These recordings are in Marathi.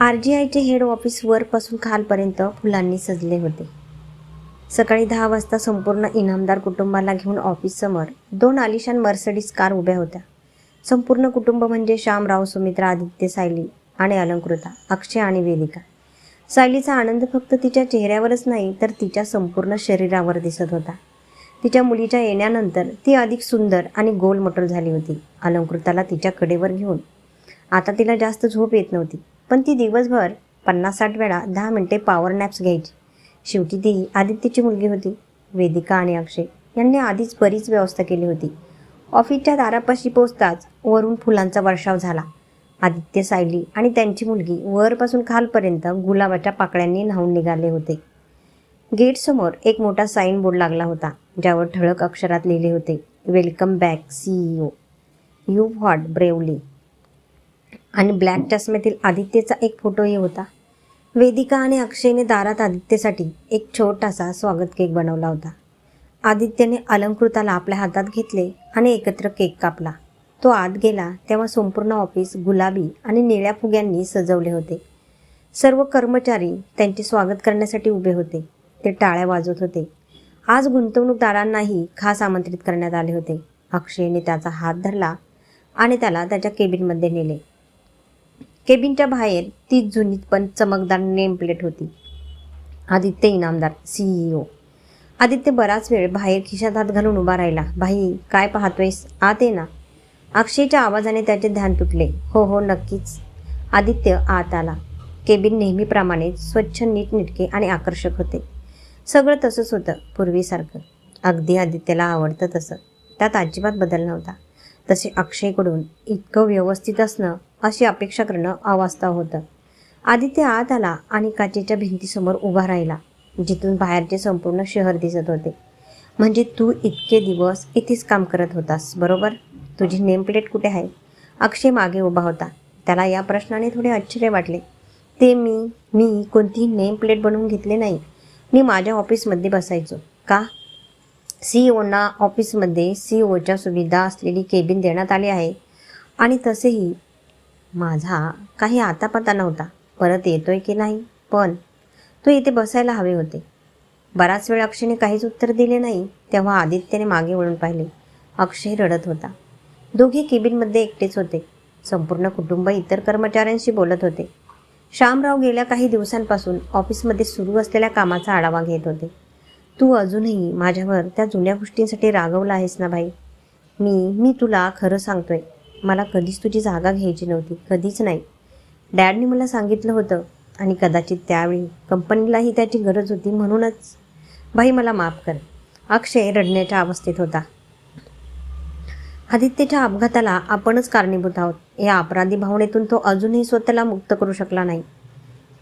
आर जी आयचे हेड ऑफिस वरपासून खालपर्यंत फुलांनी सजले होते. सकाळी दहा वाजता संपूर्ण इनामदार कुटुंबाला घेऊन ऑफिससमोर दोन आलिशान मर्सडीज कार उभ्या होत्या. संपूर्ण कुटुंब म्हणजे श्यामराव सुमित्रा आदित्य सायली आणि अलंकृता अक्षय आणि वेदिका. सायलीचा आनंद फक्त तिच्या चेहऱ्यावरच नाही तर तिच्या संपूर्ण शरीरावर दिसत होता. तिच्या मुलीच्या येण्यानंतर ती अधिक सुंदर आणि गोलमटोल झाली होती. अलंकृताला तिच्या कडेवर घेऊन. आता तिला जास्त झोप येत नव्हती. पण ती दिवसभर पन्नास साठ वेळा दहा मिनिटे पॉवर नॅप्स घ्यायची. शेवटी ती आदित्यची मुलगी होती वेदिका आणि अक्षय. यांनी आधीच बरीच व्यवस्था केली होती. ऑफिसच्या दारापाशी पोचताच वरून फुलांचा वर्षाव झाला. आदित्य सायली आणि त्यांची मुलगी वरपासून खालपर्यंत गुलाबाच्या पाकळ्यांनी न्हावून निघाले होते. गेटसमोर एक मोठा साईन बोर्ड लागला होता ज्यावर ठळक अक्षरात लिहिले होते welcome back CEO you what bravely आणि ब्लॅक चष्म्यातील आदित्यचा एक फोटोही होता. वेदिका आणि अक्षयने दारात आदित्यसाठी एक छोटासा स्वागत केक बनवला होता. आदित्यने अलंकृताला आपल्या हातात घेतले आणि एकत्र केक कापला. तो आत गेला तेव्हा संपूर्ण ऑफिस गुलाबी आणि निळ्या फुग्यांनी सजवले होते. सर्व कर्मचारी त्यांचे स्वागत करण्यासाठी उभे होते. ते टाळ्या वाजवत होते. आज गुंतवणूकदारांनाही खास आमंत्रित करण्यात आले होते. अक्षयने त्याचा हात धरला आणि त्याला त्याच्या केबिनमध्ये नेले. केबिनच्या बाहेर तीच जुनी पण चमकदार नेमप्लेट होती. आदित्य इनामदार सीईओ आदित्य बराच वेळ बाहेर खिशात हात घालून उभा राहिला. भाई काय पाहतोयस? आत ये ना. अक्षयच्या आवाजाने त्याचे ध्यान तुटले. हो हो नक्कीच. आदित्य आत आला. केबिन नेहमीप्रमाणे स्वच्छ नीटनेटके आणि आकर्षक होते. सगळं तसंच होतं पूर्वीसारखं. अगदी आदित्यला आवडतं तसं. त्यात अजिबात बदल नव्हता. तसे अक्षयकडून इतकं व्यवस्थित असणं अशी अपेक्षा करणं अवास्तव होतं. आदित्य आत आला आणि काचेच्या भिंतीसमोर उभा राहिला जिथून बाहेरचे संपूर्ण शहर दिसत होते. म्हणजे तू इतके दिवस इथेच काम करत होतास बरोबर? तुझी नेम प्लेट कुठे आहे? अक्षय मागे उभा होता. त्याला या प्रश्नाने थोडे आश्चर्य वाटले. ते मी मी कोणतीही नेम प्लेट बनवून घेतले नाही. मी माझ्या ऑफिसमध्ये बसायचो. का? सी ओना ऑफिसमध्ये सी ओच्या सुविधा असलेली केबिन देण्यात आली आहे आणि तसेही माझा काही आतापता नव्हता. परत येतोय की नाही? पण तू इथे बसायला हवे होते. बराच वेळ अक्षयने काहीच उत्तर दिले नाही तेव्हा आदित्यने मागे वळून पाहिले. अक्षय रडत होता. दोघे केबिनमध्ये एकटेच होते. संपूर्ण कुटुंब इतर कर्मचाऱ्यांशी बोलत होते. श्यामराव गेल्या काही दिवसांपासून ऑफिसमध्ये सुरू असलेल्या कामाचा आढावा घेत होते. तू अजूनही माझ्यावर त्या जुन्या गोष्टींसाठी रागवला आहेस ना भाई? मी मी तुला खरं सांगतोय. मला कधीच तुझी जागा घ्यायची नव्हती कधीच नाही. डॅडने मला सांगितलं होतं आणि कदाचित त्यावेळी कंपनीलाही त्याची गरज होती म्हणूनच. भाई मला माफ कर. अक्षय रडण्याच्या अवस्थेत होता. आदित्यच्या अपघाताला आपणच कारणीभूत आहोत. या अपराधी भावनेतून तो अजूनही स्वतःला मुक्त करू शकला नाही.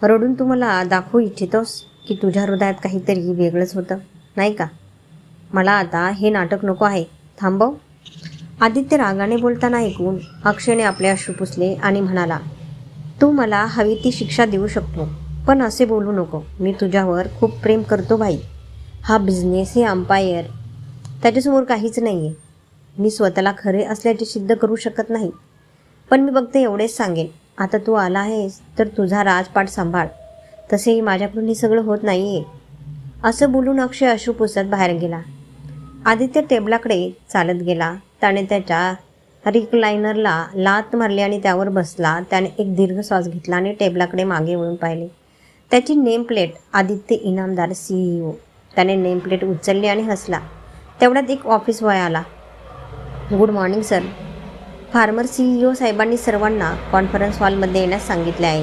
रडून तू मला दाखवू इच्छितोस की तुझ्या हृदयात काहीतरी वेगळंच होतं नाही का? मला आता हे नाटक नको आहे. थांबव. आदित्य रागाने बोलताना ऐकून अक्षयने आपले अश्रू पुसले आणि म्हणाला तू मला हवी ती शिक्षा देऊ शकतो पण असे बोलू नको. मी तुझ्यावर खूप प्रेम करतो भाई हा बिझनेस हे अंपायर त्याच्यासमोर काहीच नाही आहे मी स्वतःला खरे असल्याचे सिद्ध करू शकत नाही. पण मी फक्त एवढेच सांगेन. आता तू आला आहेस तर तुझा राजपाठ सांभाळ. तसेही माझ्याकडून हे सगळं होत नाही आहे असं बोलून अक्षय अश्रू पुसत बाहेर गेला. आदित्य टेबलाकडे चालत गेला. त्याने त्याच्या रिकलायनरला लात मारली आणि त्यावर बसला. त्याने एक दीर्घ श्वास घेतला आणि टेबलाकडे मागे वळून पाहिले. त्याची नेमप्लेट आदित्य इनामदार सीईओ त्याने नेमप्लेट उचलली आणि हसला. तेवढ्यात एक ऑफिस बॉय आला. Good morning sir former CEO साहेबांनी सर्वांना कॉन्फरन्स हॉलमध्ये येण्यास सांगितले आहे.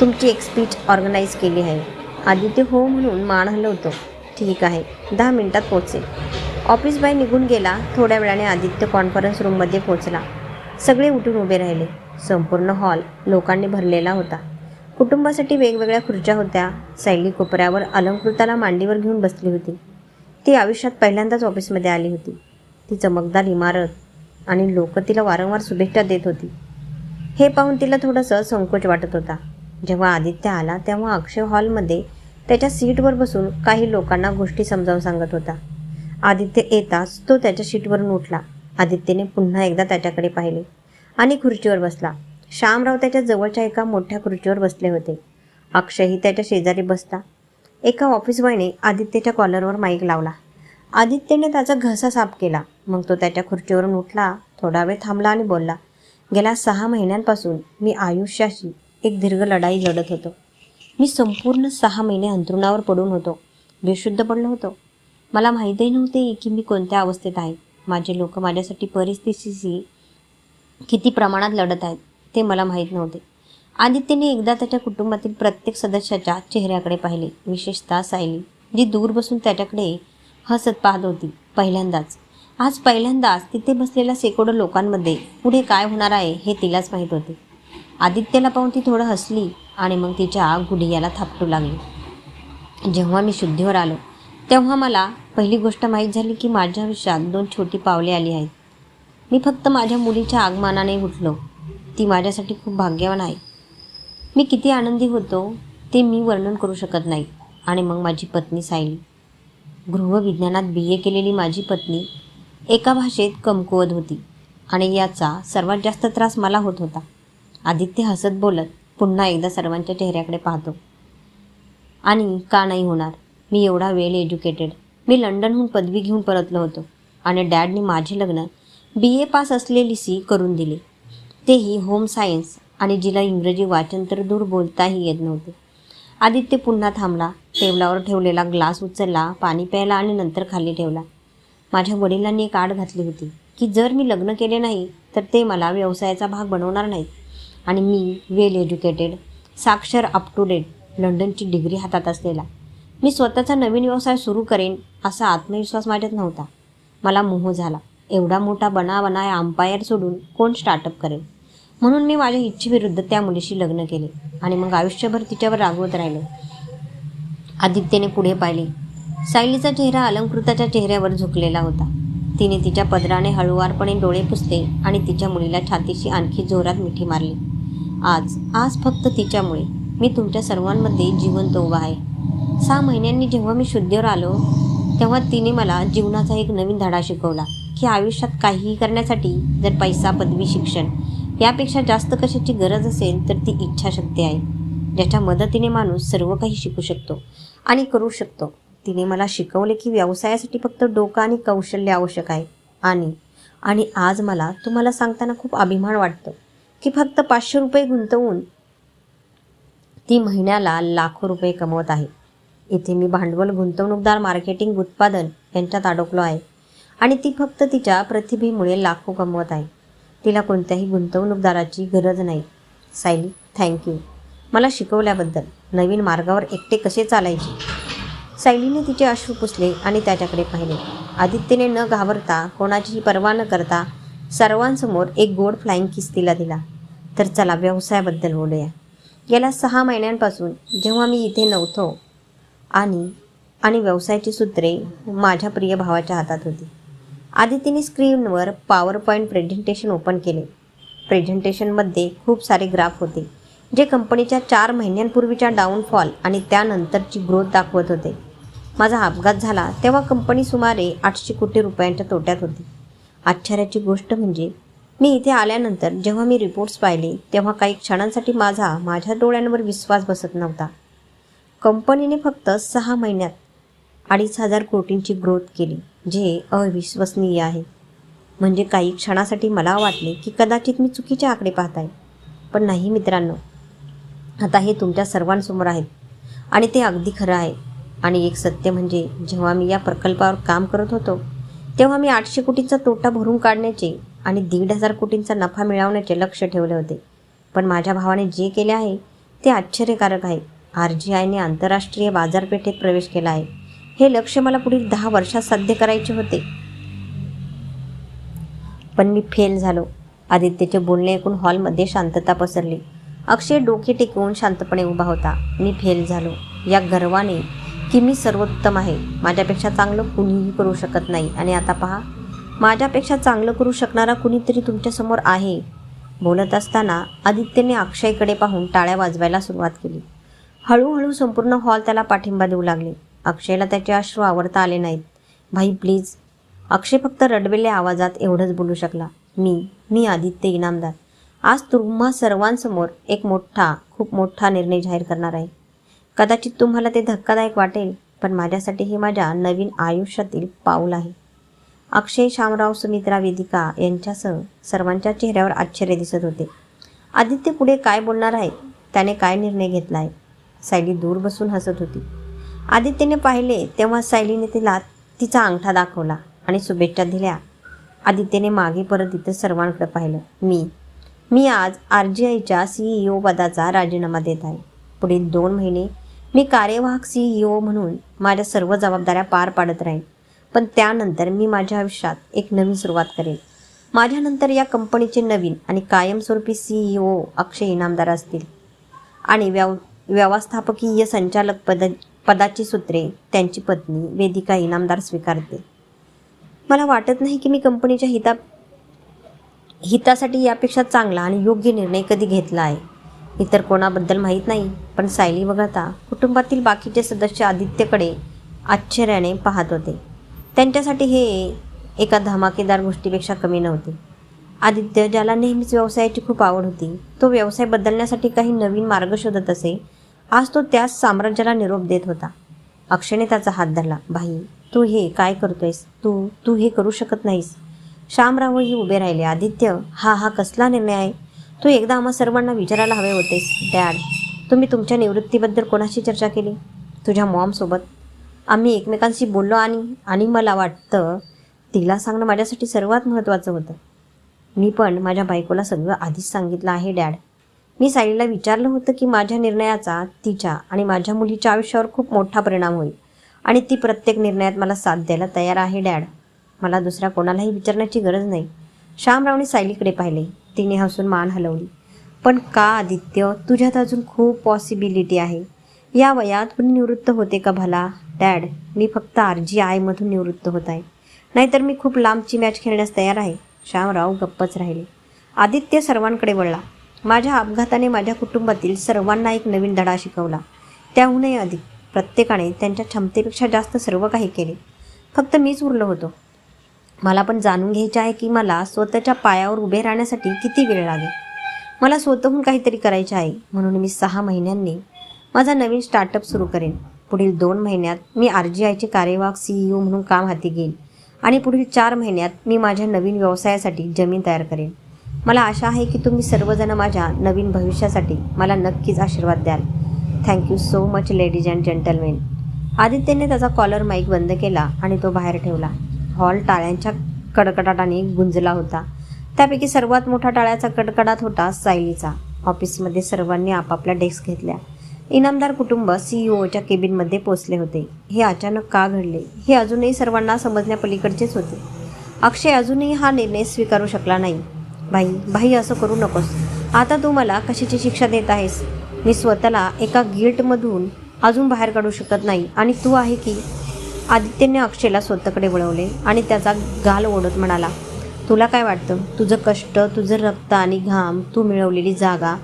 तुमची एक स्पीच ऑर्गनाईज केली आहे. आदित्य हो म्हणून मान हलवतो. ठीक आहे. दहा मिनिटात पोचेल ऑफिस बाय निघून गेला थोड्या वेळाने आदित्य कॉन्फरन्स रूममध्ये पोचला सगळे उठून उभे राहिले. संपूर्ण हॉल लोकांनी भरलेला होता. कुटुंबासाठी वेगवेगळ्या खुर्च्या होत्या. सायली कोपऱ्यावर अलंकृताला मांडीवर घेऊन बसली होती. ती आयुष्यात पहिल्यांदाच ऑफिसमध्ये आली होती. ती चमकदार इमारत आणि लोक तिला वारंवार शुभेच्छा देत होती. हे पाहून तिला थोडंसं संकोच वाटत होता. जेव्हा आदित्य आला तेव्हा अक्षय हॉलमध्ये त्याच्या सीटवर बसून काही लोकांना गोष्टी समजावून सांगत होता. आदित्य येताच तो त्याच्या सीटवरून उठला. आदित्यने पुन्हा एकदा त्याच्याकडे पाहिले आणि खुर्चीवर बसला. श्यामराव त्याच्या जवळच्या एका मोठ्या खुर्चीवर बसले होते. अक्षयही त्याच्या शेजारी बसला. एका ऑफिसबॉयने आदित्यच्या कॉलरवर माईक लावला. आदित्यने त्याचा घसा साफ केला. मग तो त्याच्या खुर्चीवरून उठला थोडा वेळ थांबला आणि बोलला गेल्या सहा महिन्यांपासून मी आयुष्याशी एक दीर्घ लढाई लढत होतो. मी संपूर्ण सहा महिने अंथरुणावर पडून होतो. बेशुद्ध पडलो होतो. मला माहीतही नव्हते की मी कोणत्या अवस्थेत आहे. माझे लोक माझ्यासाठी परिस्थितीशी किती प्रमाणात लढत आहेत ते मला माहीत नव्हते. आदित्यने एकदा त्याच्या कुटुंबातील प्रत्येक सदस्याच्या चेहऱ्याकडे पाहिले विशेषतः सायली जी दूर बसून त्याच्याकडे हसत पाहत होती पहिल्यांदाच. आज पहिल्यांदाच तिथे बसलेल्या शेकडो लोकांमध्ये पुढे काय होणार आहे हे तिलाच माहीत होते. आदित्यला पाहून ती थोडं हसली आणि मग तिच्या गुढियाला थापटू लागली. जेव्हा मी शुद्धीवर आलो तेव्हा मला पहिली गोष्ट माहीत झाली की माझ्या आयुष्यात दोन छोटी पावले आली आहेत. मी फक्त माझ्या मुलीच्या आगमनाने उठलो. ती माझ्यासाठी खूप भाग्यवान आहे. मी किती आनंदी होतो ते मी वर्णन करू शकत नाही. आणि मग माझी पत्नी सायली. गृहविज्ञानात बी. ए. केलेली माझी पत्नी एका भाषेत कमकुवत होती आणि याचा सर्वात जास्त त्रास मला होत होता. आदित्य हसत बोलत पुन्हा एकदा सर्वांच्या चेहऱ्याकडे पाहतो. आणि का नाही होणार? मी एवढा वेल एज्युकेटेड मी लंडनहून पदवी घेऊन परतलो होतो आणि डॅडनी माझे लग्न बी ए पास असलेली सी करून दिली. तेही होम सायन्स आणि जिला इंग्रजी वाचन तर दूर बोलताही येत नव्हते. आदित्य पुन्हा थांबला टेबलावर ठेवलेला ग्लास उचलला पाणी प्यायला आणि नंतर खाली ठेवला. माझ्या वडिलांनी एक आड घातली होती की जर मी लग्न केले नाही तर ते मला व्यवसायाचा भाग बनवणार नाहीत. आणि मी वेल एज्युकेटेड साक्षर अप टू डेट लंडनची डिग्री हातात असलेला. मी स्वतःचा नवीन व्यवसाय सुरू करेन असा आत्मविश्वास माझ्यात नव्हता. मला मोह झाला. एवढा मोठा बना बना अंपायर सोडून कोण स्टार्टअप करेल? म्हणून मी माझ्या इच्छेविरुद्ध त्या मुलीशी लग्न केले आणि मग आयुष्यभर तिच्यावर रागवत राहिले. आदित्यने पुढे पाहिले. सायलीचा चेहरा अलंकृताच्या चेहऱ्यावर झुकलेला होता. तिने तिच्या पदराने हळुवारपणे डोळे पुसले आणि तिच्या मुलीला छातीशी आणखी जोरात मिठी मारली. आज आज फक्त तिच्यामुळे. मी तुमच्या सर्वांमध्ये जिवंत उभा आहे. सहा महिन्यांनी जेव्हा मी शुद्धीवर आलो तेव्हा तिने मला जीवनाचा एक नवीन धडा शिकवला की आयुष्यात काहीही करण्यासाठी जर पैसा पदवी शिक्षण यापेक्षा जास्त कशाची गरज असेल तर ती इच्छाशक्ती आहे ज्याच्या मदतीने माणूस सर्व काही शिकू शकतो आणि करू शकतो. तिने मला शिकवले की व्यवसायासाठी फक्त डोकं आणि कौशल्य आवश्यक आहे. आणि आणि आज मला तुम्हाला सांगताना खूप अभिमान वाटतो की फक्त पाचशे रुपये गुंतवून ती महिन्याला लाखो रुपये कमवत आहे. इथे मी भांडवल गुंतवणूकदार मार्केटिंग उत्पादन यांच्यात अडकलो आहे. आणि ती फक्त तिच्या प्रतिभेमुळे लाखो कमवत आहे. तिला कोणत्याही गुंतवणूकदाराची गरज नाही. सायली थँक्यू मला शिकवल्याबद्दल नवीन मार्गावर एकटे कसे चालायचे? सायलीने तिचे अश्रू पुसले आणि त्याच्याकडे पाहिले. आदित्यने न घाबरता कोणाचीही पर्वा न करता सर्वांसमोर एक गोड फ्लाईंग किस तिला दिला. तर चला व्यवसायाबद्दल बोलूया. गेल्या सहा महिन्यांपासून जेव्हा मी इथे नव्हतो आणि आणि व्यवसायाची सूत्रे माझ्या प्रिय भावाच्या हातात होती. आदितीने स्क्रीनवर पॉवर पॉईंट प्रेझेंटेशन ओपन केले. प्रेझेंटेशनमध्ये खूप सारे ग्राफ होते जे कंपनीच्या चार महिन्यांपूर्वीच्या डाऊनफॉल आणि त्यानंतरची ग्रोथ दाखवत होते. माझा अपघात झाला तेव्हा कंपनी सुमारे आठशे कोटी रुपयांच्या तोट्यात होती. आश्चर्याची गोष्ट म्हणजे मी इथे आल्यानंतर जेव्हा मी रिपोर्ट्स पाहिले तेव्हा काही क्षणांसाठी माझा माझ्या डोळ्यांवर विश्वास बसत नव्हता. कंपनीने फक्त सहा महिन्यात अडीच हजार कोटींची ग्रोथ केली जे अविश्वसनीय आहे. म्हणजे काही क्षणासाठी मला वाटले की कदाचित मी चुकीचे आकडे पाहत आहे पण नाही मित्रांनो आता हे तुमच्या सर्वांसमोर आहेत आणि ते अगदी खरं आहे. आणि एक सत्य म्हणजे जेव्हा मी या प्रकल्पावर काम करत होतो तेव्हा मी आठशे कोटींचा तोटा भरून काढण्याचे आणि दीड हजार कोटींचा नफा मिळवण्याचे लक्ष ठेवले होते. पण माझ्या भावाने जे केले आहे ते आश्चर्यकारक आहे. आर जी आयने आंतरराष्ट्रीय बाजारपेठेत प्रवेश केला आहे. हे लक्ष मला पुढील दहा वर्षात साध्य करायचे होते. पण मी फेल झालो. आदित्यचे बोलणे ऐकून हॉलमध्ये शांतता पसरली. अक्षय डोके टेकवून शांतपणे उभा होता. मी फेल झालो. या गर्वाने की मी सर्वोत्तम आहे. माझ्यापेक्षा चांगलं कुणीही करू शकत नाही. आणि आता पहा माझ्यापेक्षा चांगलं करू शकणारा कुणीतरी तुमच्यासमोर आहे. बोलत असताना आदित्यने अक्षयकडे पाहून टाळ्या वाजवायला सुरुवात केली. हळूहळू संपूर्ण हॉल त्याला पाठिंबा देऊ लागले. अक्षयला त्याचे अश्रू आवडता आले नाहीत. भाई प्लीज अक्षय फक्त रडवेल्या आवाजात एवढंच बोलू शकला. मी मी आदित्य इनामदार. आज तुम्हा सर्वांसमोर एक मोठा खूप मोठा निर्णय जाहीर करणार आहे. कदाचित तुम्हाला ते धक्कादायक वाटेल पण माझ्यासाठी हे माझ्या नवीन आयुष्यातील पाऊल आहे. अक्षय शामराव सुमित्रा वेदिका यांच्यासह सर्वांच्या चेहऱ्यावर आश्चर्य दिसत होते. आदित्य पुढे काय बोलणार आहे? त्याने काय निर्णय घेतला आहे सायली दूर बसून हसत होती. आदित्यने पाहिले तेव्हा सायलीने तिला तिचा अंगठा दाखवला आणि शुभेच्छा दिल्या. आदित्यने मागे परत इथं सर्वांकडे पाहिलं. मी. मी आज आर जी आयच्या सीईओ पदाचा राजीनामा देत आहे. पुढील दोन महिने मी कार्यवाहक सीईओ म्हणून माझ्या सर्व जबाबदाऱ्या पार पाडत राहीन. पण त्यानंतर मी माझ्या आयुष्यात एक नवीन सुरुवात करेन. माझ्यानंतर या कंपनीचे नवीन आणि कायमस्वरूपी सीईओ अक्षय इनामदार असतील. आणि व्यव व्यवस्थापकीय संचालक पद पदाची सूत्रे त्यांची पत्नी वेदिका इनामदार स्वीकारते. मला वाटत नाही की मी कंपनीच्या हिता हितासाठी यापेक्षा चांगला आणि योग्य निर्णय कधी घेतला आहे. इतर कोणाबद्दल माहीत नाही पण सायली वगळता कुटुंबातील बाकीचे सदस्य आदित्यकडे आश्चर्याने पाहत होते. त्यांच्यासाठी हे एका धमाकेदार गोष्टीपेक्षा कमी नव्हते. आदित्य ज्याला नेहमीच व्यवसायाची खूप आवड होती तो व्यवसाय बदलण्यासाठी काही नवीन मार्ग शोधत असे आज तो त्याच साम्राज्याला निरोप देत होता. अक्षयने त्याचा हात धरला. भाई तू हे काय करतोयस? तू तू हे करू शकत नाहीस. श्यामरावही उभे राहिले. आदित्य हा हा कसला निर्णय आहे? तू एकदा आम्हा सर्वांना विचारायला हवे होतेस. डॅड तुम्ही तुमच्या निवृत्तीबद्दल कोणाशी चर्चा केली? तुझ्या मॉमसोबत. आम्ही एकमेकांशी बोललो आणि आणि मला वाटतं तिला सांगणं माझ्यासाठी सर्वात महत्त्वाचं होतं. मी पण माझ्या बायकोला सगळं आधीच सांगितलं आहे डॅड. मी सायलीला विचारलं होतं की माझ्या निर्णयाचा तिच्या आणि माझ्या मुलीच्या आयुष्यावर खूप मोठा परिणाम होईल आणि ती प्रत्येक निर्णयात मला साथ द्यायला तयार आहे डॅड. मला दुसऱ्या कोणालाही विचारण्याची गरज नाही. श्यामरावने सायलीकडे पाहिले. तिने हसून मान हलवली. पण का आदित्य? तुझ्यात अजून खूप पॉसिबिलिटी आहे. या वयात कुणी निवृत्त होते का भला? डॅड मी फक्त आर जी आयमधून निवृत्त होत आहे. नाहीतर मी खूप लांबची मॅच खेळण्यास तयार आहे. श्यामराव गप्पच राहिले. आदित्य सर्वांकडे वळला. माझ्या अपघाताने माझ्या कुटुंबातील सर्वांना एक नवीन धडा शिकवला. त्याहूनही अधिक. प्रत्येकाने त्यांच्या क्षमतेपेक्षा जास्त सर्व काही केले. फक्त मीच उरलो होतो. मला पण जाणून घ्यायचे आहे की मला स्वतःच्या पायावर उभे राहण्यासाठी किती वेळ लागेल? मला स्वतःहून काहीतरी करायचे आहे. म्हणून मी सहा महिन्यांनी माझा नवीन स्टार्टअप सुरू करेन. पुढील दोन महिन्यात मी आर जी आयचे कार्यवाहक सीईओ म्हणून काम हाती घेईन. आणि पुढील चार महिन्यात मी माझ्या नवीन व्यवसायासाठी जमीन तयार करेन. मला आशा आहे की तुम्ही सर्वजण माझ्या नवीन भविष्यासाठी मला नक्कीच आशीर्वाद द्याल. Thank you so much ladies and gentlemen आदित्यने त्याचा कॉलर माईक बंद केला आणि तो बाहेर ठेवला. हॉल टाळ्यांच्या कडकडाटाने गुंजला होता. त्यापैकी सर्वात मोठा टाळ्याचा कडकडाट होता सायलीचा. ऑफिसमध्ये सर्वांनी आपापल्या डेस्क घेतल्या. इनामदार कुटुंब सीईओच्या केबिनमध्ये पोचले होते. हे अचानक का घडले? हे अजूनही सर्वांना समजण्यापलीकडचेच होते. अक्षय अजूनही हा निर्णय स्वीकारू शकला नाही. भाई भाई असं करू नकोस. आता तू मला कशाची शिक्षा देत आहेस? मी स्वतःला एका गेटमधून अजून बाहेर काढू शकत नाही. आणि तू आहे की? आदित्यने अक्षयला स्वतःकडे वळवले आणि त्याचा गाल ओढत म्हणाला तुला काय वाटतं? तुझं कष्ट तुझं रक्त आणि घाम तू मिळवलेली जागा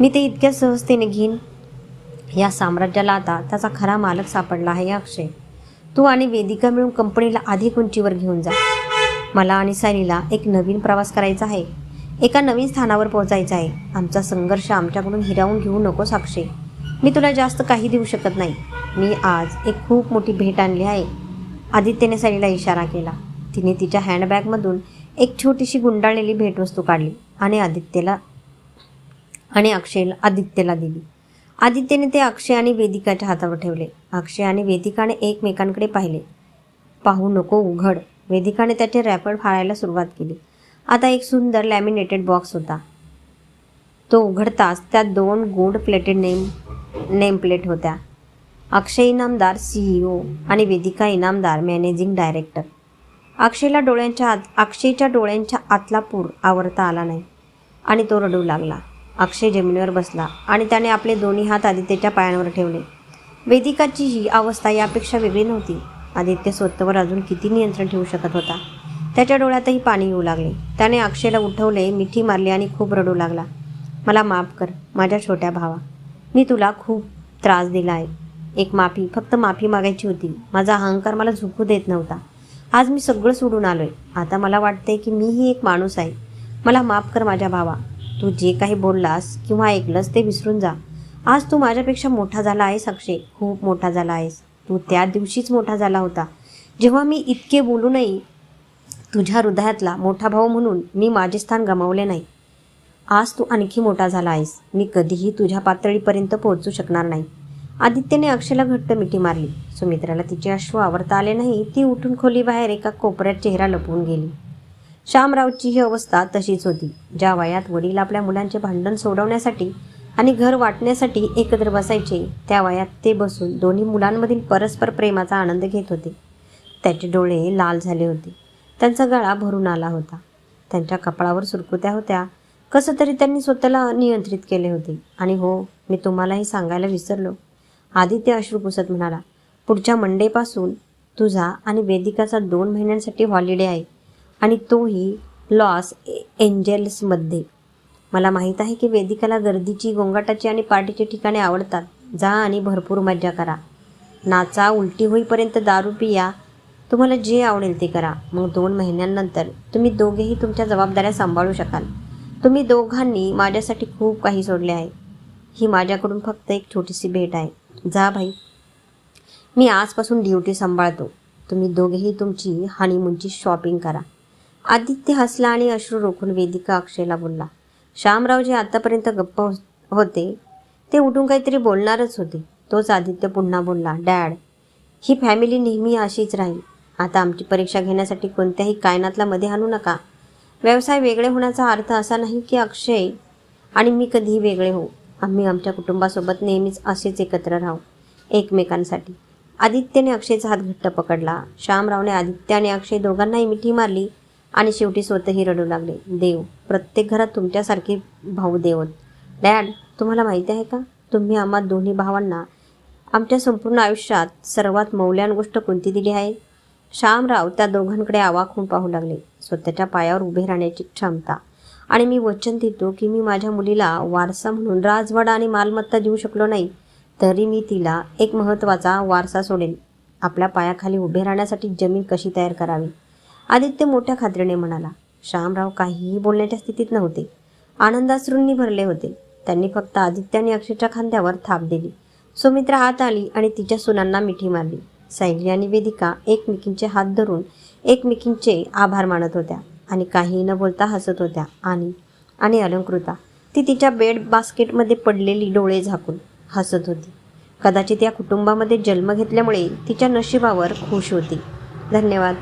मी ते इतक्या सहजतेने घेईन? या साम्राज्याला आता त्याचा खरा मालक सापडला आहे अक्षय. तू आणि वेदिका मिळून कंपनीला अधिक उंचीवर घेऊन जा. मला आणि सायलीला एक नवीन प्रवास करायचा आहे. एका नवीन स्थानावर पोहोचायचं आहे. आमचा संघर्ष आमच्याकडून हिरावून घेऊ नको साक्षी. मी तुला जास्त काही देऊ शकत नाही. मी आज एक खूप मोठी भेट आणली आहे. आदित्यने सायलीला इशारा केला. तिने तिच्या हँडबॅगमधून एक छोटीशी गुंडाळलेली भेटवस्तू काढली आणि आदित्यला आणि अक्षयला आदित्यला दिली. आदित्यने ते अक्षय आणि वेदिकाच्या हातावर ठेवले. अक्षय आणि वेदिकाने एकमेकांकडे पाहिले. पाहू नको उघड. वेदिकाने त्याचे रॅपर फाळायला सुरुवात केली. आता एक सुंदर लॅमिनेटेड बॉक्स होता. तो उघडताच त्यात दोन gold plated name name plate होत्या. अक्षय इनामदार सीईओ आणि वेदिका इनामदार मॅनेजिंग डायरेक्टर अक्षयला डोळ्यांच्या आत अक्षयच्या डोळ्यांच्या आतला पूर आवरता आला नाही आणि तो रडू लागला. अक्षय जमिनीवर बसला आणि त्याने आपले दोन्ही हात आदित्यच्या पायांवर ठेवले. वेदिकाची ही अवस्था यापेक्षा वेगळी नव्हती. आदित्य स्वतःवर अजून किती नियंत्रण ठेवू शकत होता? त्याच्या डोळ्यातही पाणी येऊ लागले. त्याने अक्षयला उठवले मिठी मारली आणि खूप रडू लागला. मला माफ कर माझ्या छोट्या भावा. मी तुला खूप त्रास दिला आहे. एक माफी फक्त माफी मागायची होती. माझा अहंकार मला झुकू देत नव्हता. आज मी सगळं सोडून आलो आहे आता मला वाटतंय की मीही एक माणूस आहे. मला माफ कर माझ्या भावा. तू जे काही बोललास किंवा ऐकलंस ते विसरून जा. आज तू माझ्यापेक्षा मोठा झाला आहेस अक्षय. खूप मोठा झाला आहेस. तू त्या दिवशीच मोठा झाला होता. जेव्हा मी इतके बोलूनही तुझ्या हृदयातला मोठा भाऊ म्हणून मी माझे स्थान गमावले नाही. आज तू आणखी मोठा झाला आहेस. मी कधीही तुझ्या पातळीपर्यंत पोहोचू शकणार नाही. आदित्यने अक्षयला घट्ट मिठी मारली. सुमित्राला तिचे अश्रू आवरता आले नाही ती उठून खोलीबाहेर एका कोपऱ्यात चेहरा लपवून गेली. श्यामरावची ही अवस्था तशीच होती. ज्या वयात वडील आपल्या मुलांचे भांडण सोडवण्यासाठी आणि घर वाटण्यासाठी एकत्र बसायचे. त्या वयात ते बसून दोन्ही मुलांमधील परस्पर प्रेमाचा आनंद घेत होते. त्याचे डोळे लाल झाले होते. त्यांचा गळा भरून आला होता. त्यांच्या कपाळावर सुरकुत्या होत्या. कसं तरी त्यांनी स्वतःला नियंत्रित केले होते. आणि हो मी तुम्हालाही सांगायला विसरलो. आदित्य अश्रू पुसत म्हणाला पुढच्या मंडेपासून तुझा आणि वेदिकाचा दोन महिन्यांसाठी हॉलिडे आहे आणि तोही लॉस एंजेल्समध्ये. मला माहीत आहे की वेदिकाला गर्दीची गोंगाटाची आणि पार्टीची ठिकाणे आवडतात. जा आणि भरपूर मज्जा करा. नाचा उलटी होईपर्यंत दारू पिया. तुम्हाला जे आवडेल ते करा. मग दोन महिन्यांनंतर तुम्ही दोघेही तुमच्या जबाबदाऱ्या सांभाळू शकाल. तुम्ही दोघांनी माझ्यासाठी खूप काही सोडले आहे. ही माझ्याकडून फक्त एक छोटीशी भेट आहे. जा भाई. मी आजपासून ड्युटी सांभाळतो. तुम्ही दोघेही तुमची हानिमूनची शॉपिंग करा. आदित्य हसला आणि अश्रू रोखून वेदिका अक्षयला बोलला. श्यामराव जे आतापर्यंत गप्प हो- होते. ते उठून काहीतरी बोलणारच होते. तोच आदित्य पुन्हा बोलला डॅड ही फॅमिली नेहमी अशीच राहील. आता आमची परीक्षा घेण्यासाठी कोणत्याही कायनातला मध्ये आणू नका. व्यवसाय वेगळे होण्याचा अर्थ असा नाही की अक्षय आणि मी कधीही वेगळे होऊ. आम्ही आमच्या कुटुंबासोबत नेहमीच असेच एकत्र राहू एकमेकांसाठी. आदित्यने अक्षयचा हात घट्ट पकडला. श्यामरावने आदित्य आणि अक्षय दोघांनाही मिठी मारली. आणि शेवटी स्वतःही रडू लागले. देव प्रत्येक घरात तुमच्यासारखे भाऊ देवत. डॅड तुम्हाला माहिती आहे का? तुम्ही आम्हा दोन्ही भावांना आमच्या संपूर्ण आयुष्यात सर्वात मौल्यान गोष्ट कोणती दिली आहे? श्यामराव त्या दोघांकडे आवाक होऊन पाहू लागले. स्वतःच्या पायावर उभे राहण्याची क्षमता. आणि मी वचन देतो की मी माझ्या मुलीला वारसा म्हणून राजवाडा आणि मालमत्ता देऊ शकलो नाही तरी मी तिला एक महत्त्वाचा वारसा सोडेल आपल्या पायाखाली उभे राहण्यासाठी जमीन कशी तयार करावी? आदित्य मोठ्या खात्रीने म्हणाला श्यामराव काहीही बोलण्याच्या स्थितीत नव्हते. आनंदाश्रूंनी भरले होते. त्यांनी फक्त आदित्य आणि अक्षयच्या खांद्यावर थाप दिली. सुमित्रा आत आली आणि तिच्या सुनांना मिठी मारली. सायली आणि वेदिका एकमेकींचे हात धरून एकमेकींचे आभार मानत होत्या आणि काही न बोलता हसत होत्या आणि आणि अलंकृता. ती तिच्या बेड बास्केटमध्ये पडलेली डोळे झाकून हसत होती. कदाचित या कुटुंबामध्ये जन्म घेतल्यामुळे तिच्या नशिबावर खुश होती. धन्यवाद.